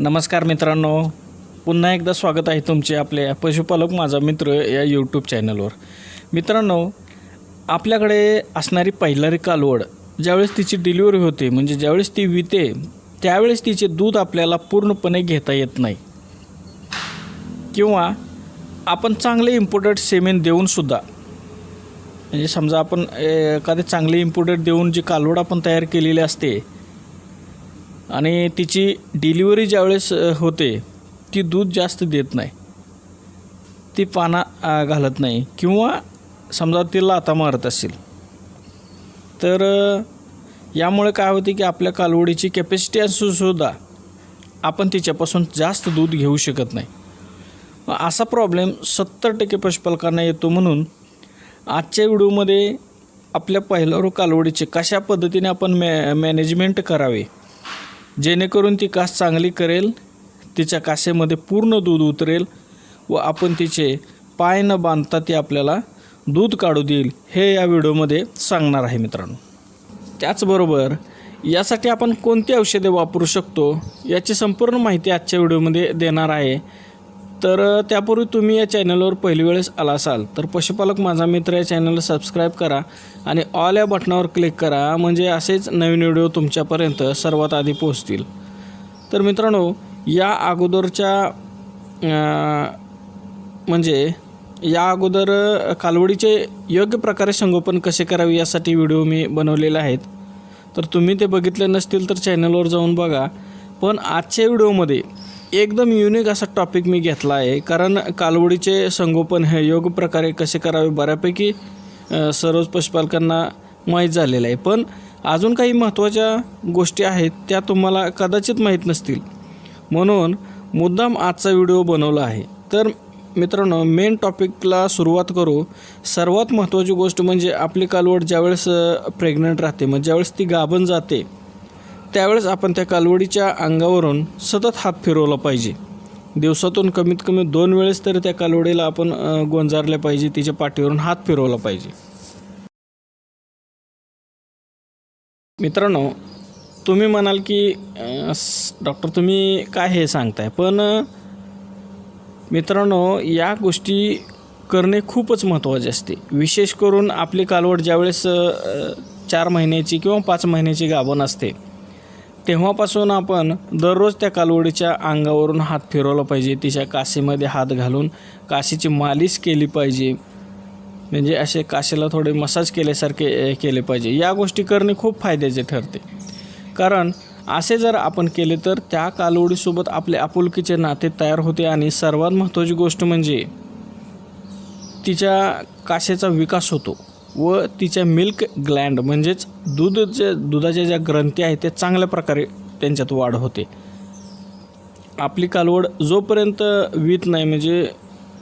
नमस्कार मित्रांनो. पुन्हा एकदा स्वागत आहे तुमचे आपल्या पशुपालक माझा मित्र या यूट्यूब चॅनलवर मित्रांनो आपल्याकडे असणारी पहिलारी कालवड ज्यावेळेस तिची डिलिव्हरी होते म्हणजे ज्यावेळेस ती विते त्यावेळेस तिचे दूध आपल्याला पूर्णपणे घेता येत नाही. किंवा आपण चांगले इम्पोर्टेड सेमेन देऊनसुद्धा म्हणजे समजा आपण एखादे चांगले इम्पोर्टेड देऊन जी कालवड आपण तयार केलेली असते आणि तिची डिलिव्हरी ज्यावेळेस होते ती दूध जास्त देत नाही. ती पाना घालत नाही किंवा समजा ती लाता मारत असेल. तर यामुळे काय होते की आपल्या कालवडीची कॅपॅसिटी असूनसुद्धा आपण तिच्यापासून जास्त दूध घेऊ शकत नाही. असा प्रॉब्लेम सत्तर टक्के पशुपालकांना येतो म्हणून आजच्या व्हिडिओमध्ये आपल्या पहिल्यावर कालवडीचे कशा पद्धतीने आपण मॅ मॅनेजमेंट करावे जेणेकरून ती कास चांगली करेल तिच्या कासेमध्ये पूर्ण दूध उतरेल व आपण तिचे पाय न बांधता ती आपल्याला दूध काढू देईल हे या व्हिडिओमध्ये सांगणार आहे मित्रांनो. त्याचबरोबर यासाठी आपण कोणती औषधे वापरू शकतो याची संपूर्ण माहिती आजच्या व्हिडिओमध्ये देणार आहे. तर त्यापूर्वी तुम्ही या चॅनलवर पहिली वेळेस आला असाल तर पशुपालक माझा मित्र या चॅनलला सबस्क्राईब करा आणि ऑल या बटनावर क्लिक करा म्हणजे असेच नवीन व्हिडिओ तुमच्यापर्यंत सर्वात आधी पोहोचतील. तर मित्रांनो या अगोदरच्या म्हणजे या अगोदर कालवडीचे योग्य प्रकारे संगोपन कसे करावे यासाठी व्हिडिओ मी बनवलेले आहेत. तर तुम्ही ते बघितले नसतील तर चॅनलवर जाऊन बघा. पण आजच्या व्हिडिओमध्ये एकदम युनिक असा टॉपिक मी घेतला आहे. कारण कालवडीचे संगोपन हे योग्य प्रकारे कसे करावे बऱ्यापैकी सर्वच पशुपालकांना माहीत झालेलं आहे. पण अजून काही महत्त्वाच्या गोष्टी आहेत त्या तुम्हाला कदाचित माहीत नसतील. म्हणून मुद्दाम आजचा व्हिडिओ बनवला आहे. तर मित्रांनो मेन टॉपिकला सुरुवात करू. सर्वात महत्त्वाची गोष्ट म्हणजे आपली कालवड ज्यावेळेस प्रेग्नंट राहते मग ज्यावेळेस ती गाभण जाते त्यावेळेस आपण त्या कालवडीच्या अंगावरून सतत हात फिरवला पाहिजे. दिवसातून कमीत कमी दोन वेळेस तरी त्या कालवडीला आपण गोंजारल्या पाहिजे तिच्या पाठीवरून हात फिरवला पाहिजे. मित्रांनो तुम्ही म्हणाल की डॉक्टर तुम्ही काय हे सांगताय? पण मित्रांनो या गोष्टी करणे खूपच महत्त्वाचे असते. विशेष करून आपली कालवड ज्यावेळेस चार महिन्याची किंवा पाच महिन्याची गाभण असते तेव्हापासून आपण दररोज त्या कालवडीच्या अंगावरून हात फिरवला पाहिजे तिच्या काशीमध्ये हात घालून काशीची मालिश केली पाहिजे. म्हणजे असे काशीला थोडे मसाज केल्यासारखे केले पाहिजे. या गोष्टी करणे खूप फायद्याचे ठरते. कारण असे जर आपण केले तर त्या कालवडीसोबत आपले आपुलकीचे नाते तयार होते आणि सर्वात महत्त्वाची गोष्ट म्हणजे तिच्या काशेचा विकास होतो. व तिच्या मिल्क ग्लँड म्हणजेच दूध जे दुधाच्या ज्या ग्रंथी आहेत ते चांगल्या प्रकारे त्यांच्यात वाढ होते. आपली कालवड जोपर्यंत वीत नाही म्हणजे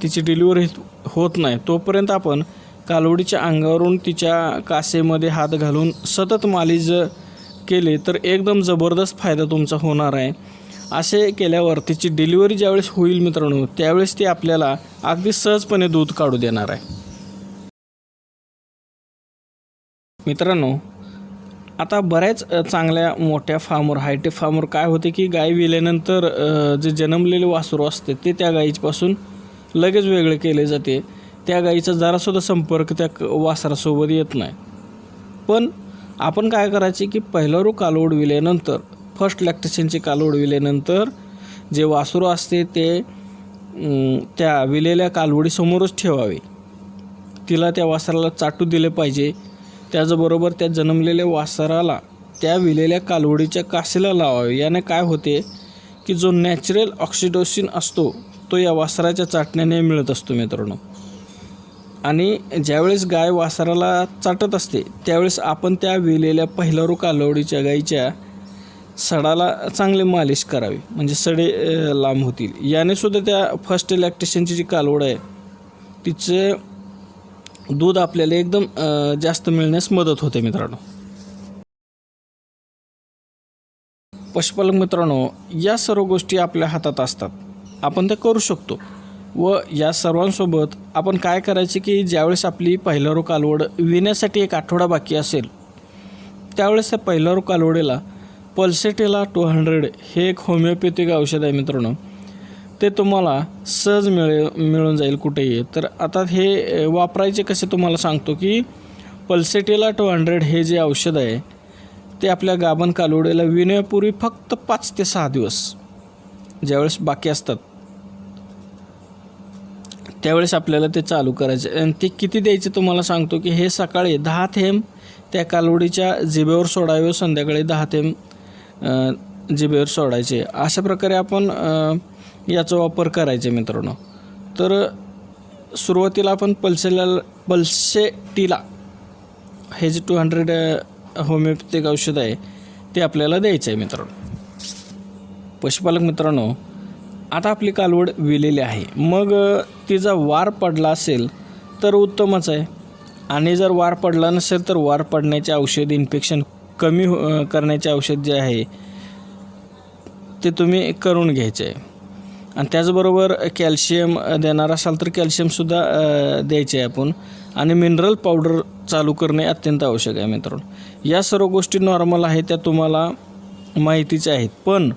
तिची डिलिव्हरी होत नाही तोपर्यंत आपण कालवडीच्या अंगावरून तिच्या कासेमध्ये हात घालून सतत मालिश केले तर एकदम जबरदस्त फायदा तुमचा होणार आहे. असे केल्यावर तिची डिलिव्हरी ज्यावेळेस होईल मित्रांनो त्यावेळेस ती आपल्याला अगदी सहजपणे दूध काढू देणार आहे. मित्रांनो आता बऱ्याच चांगल्या मोठ्या फार्मवर हायटेक फार्मवर काय होते की गाय विल्यानंतर जे जन्मलेले वासरू असते ते त्या गायीपासून लगेच वेगळे केले जाते. त्या गायीचा जरासुद्धा संपर्क त्या क- वासरासोबत येत नाही. पण आपण काय करायचे की पहिलं काल विल्यानंतर फर्स्ट लॅक्टेशनचे काल विल्यानंतर जे वासरू असते ते त्या विलेल्या कालवडीसमोरच ठेवावे. तिला त्या वासराला चाटू दिले पाहिजे. त्याचबरोबर त्या जन्मलेल्या वासराला त्या विलेल्या कालवडीच्या कासेला लावावे. याने काय होते की जो नॅचरल ऑक्सिडोसिन असतो तो या वासराच्या चाटण्याने मिळत असतो मित्रांनो. आणि ज्यावेळेस गाय वासराला चाटत असते त्यावेळेस आपण त्या विलेल्या पहिलारू कालवडीच्या गाईच्या सडाला चांगले मालिश करावी. म्हणजे सडे लांब होतील. याने सुद्धा त्या फर्स्ट लॅक्टेशनची जी कालवड आहे तिचं दूध आपल्याला एकदम जास्त मिळण्यास मदत होते मित्रांनो. पशुपालक मित्रांनो या सर्व गोष्टी आपल्या हातात असतात. आपण ते करू शकतो. व या सर्वांसोबत आपण काय करायचे की ज्यावेळेस आपली पहिल्यारो कालवड विण्यासाठी एक आठवडा बाकी असेल त्यावेळेस त्या पहिल्यारो कालवडीला पल्सेटेला टू हंड्रेड हे एक होमिओपॅथिक औषध आहे मित्रांनो. ते तुम्हाला सहज मिळ मिळून जाईल कुठेही. तर आता हे वापरायचे कसे तुम्हाला सांगतो की पल्सेटेला टू हंड्रेड हे जे औषध आहे ते आपल्या गाभण कालवडीला विनयापूर्वी फक्त पाच ते सहा दिवस ज्यावेळेस बाकी असतात त्यावेळेस आपल्याला ते चालू करायचे. आणि ते किती द्यायचे तुम्हाला सांगतो की हे सकाळी दहा थेंब त्या कालवडीच्या जिबेवर सोडावे संध्याकाळी दहा थेंब जिबेवर सोडायचे. अशा प्रकारे आपण याचा वापर करायचे मित्रांनो. तर सुरुवातीला आपण पल्सेला पल्सेटीला हे जे टू हंड्रेड होमिओपॅथिक औषध आहे ते आपल्याला द्यायचं आहे मित्रांनो. पशुपालक मित्रांनो आता आपली कालवड विलेली आहे. मग तिचा वार पडला असेल तर उत्तमच आहे. आणि जर वार पडला नसेल तर वार पडण्याचे औषध इन्फेक्शन कमी हो- करण्याचे औषध जे आहे ते तुम्ही करून घ्यायचे. आहे आणि त्याचबरोबर कॅल्शियम देणार असाल तर कॅल्शियमसुद्धा द्यायचे आहे आपण. आणि मिनरल पावडर चालू करणे अत्यंत आवश्यक आहे मित्रांनो. या सर्व गोष्टी नॉर्मल आहेत त्या तुम्हाला माहितीच्या आहेत. पण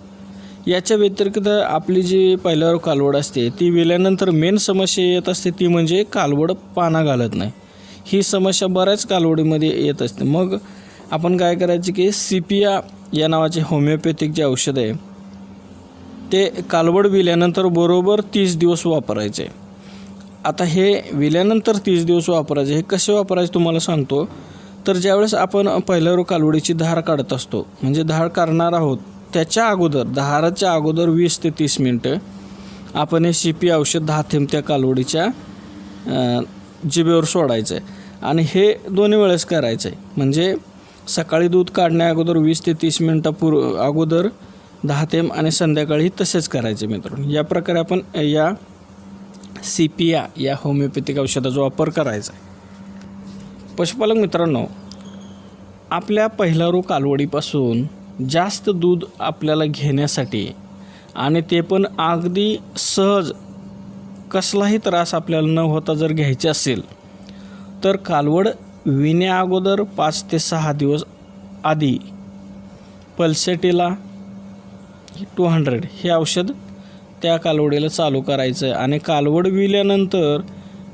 याच्या व्यतिरिक्त आपली जी पहिल्यावर कालवड असते ती विल्यानंतर मेन समस्या येत असते ती म्हणजे कालवड पाना घालत नाही. ही समस्या बऱ्याच कालवडीमध्ये येत असते. मग आपण काय करायचे की सिपिया या नावाचे होमिओपॅथिक जे औषध आहे ते कालवड विल्यानंतर बरोबर तीस दिवस वापरायचे. आता हे विल्यानंतर तीस दिवस वापरायचे हे कसे वापरायचे तुम्हाला सांगतो. तर ज्यावेळेस आपण पहिल्यावर कालवडीची धार काढत असतो म्हणजे धार काढणार आहोत त्याच्या अगोदर धाराच्या अगोदर वीस ते तीस मिनटं आपण हे शिपी औषध दहा थेंब त्या कालवडीच्या जिबेवर जिभेवर सोडायचं. आहे आणि हे दोन्ही वेळेस करायचं. आहे म्हणजे सकाळी दूध काढण्या अगोदर वीस ते तीस मिनटापूर्व अगोदर दहा तेम आणि संध्याकाळी तसेच करायचे मित्रांनो. या प्रकारे आपण या सीपिया या होमिओपॅथिक औषधाचा वापर करायचा आहे. पशुपालक मित्रांनो आपल्या पहिलारू कालवडीपासून जास्त दूध आपल्याला घेण्यासाठी आणि ते पण अगदी सहज कसलाही त्रास आपल्याला न होता जर घ्यायचे असेल तर कालवड विण्या अगोदर पाच ते सहा दिवस आधी पल्सेटीला टू हंड्रेड. हे औषध त्या कालवडीला चालू करायचं आहे आणि कालवड विल्यानंतर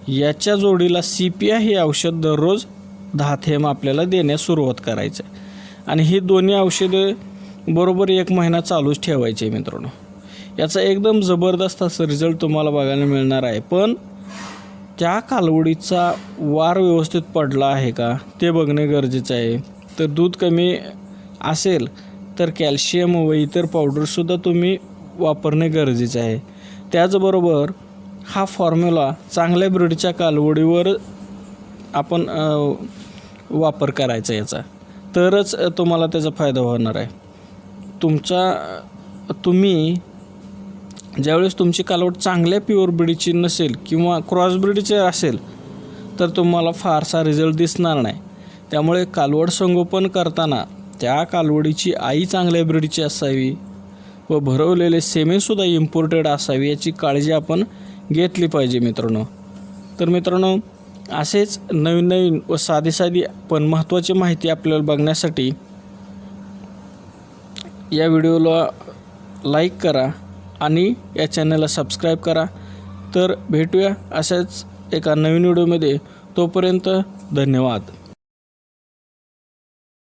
याच्या जोडीला सीपिया हे औषध दररोज दहा थेंब आपल्याला देण्यास सुरुवात करायचं आहे आणि ही दोन्ही औषधं बरोबर एक महिना चालूच ठेवायचे मित्रांनो. याचा एकदम जबरदस्त असा रिझल्ट तुम्हाला बघायला मिळणार आहे. पण त्या कालवडीचा वार व्यवस्थित पडला आहे का? ते बघणे गरजेचं आहे. तर दूध कमी असेल तर कॅल्शियम व इतर पावडरसुद्धा तुम्ही वापरणे गरजेचे आहे. त्याचबरोबर हा फॉर्म्युला चांगल्या ब्रीडच्या कालवडीवर आपण वापर करायचा याचा. तरच तुम्हाला त्याचा फायदा होणार आहे. तुमचा तुम्ही ज्यावेळेस तुमची कालवड चांगल्या प्युअर ब्रीडची नसेल किंवा क्रॉस ब्रीडची असेल तर तुम्हाला फारसा रिझल्ट दिसणार नाही. त्यामुळे कालवड संगोपन करताना त्या कालवडीची आई चांगल्या ब्रीडची असावी व भरवलेले सेमेसुद्धा इम्पोर्टेड असावी याची काळजी आपण घेतली पाहिजे मित्रांनो. तर मित्रांनो असेच नवीन नवीन व साधी साधी पण महत्त्वाची माहिती आपल्याला बघण्यासाठी या व्हिडिओला लाईक करा आणि या चॅनलला सबस्क्राईब करा. तर भेटूया अशाच एका नवीन व्हिडिओमध्ये. तोपर्यंत धन्यवाद.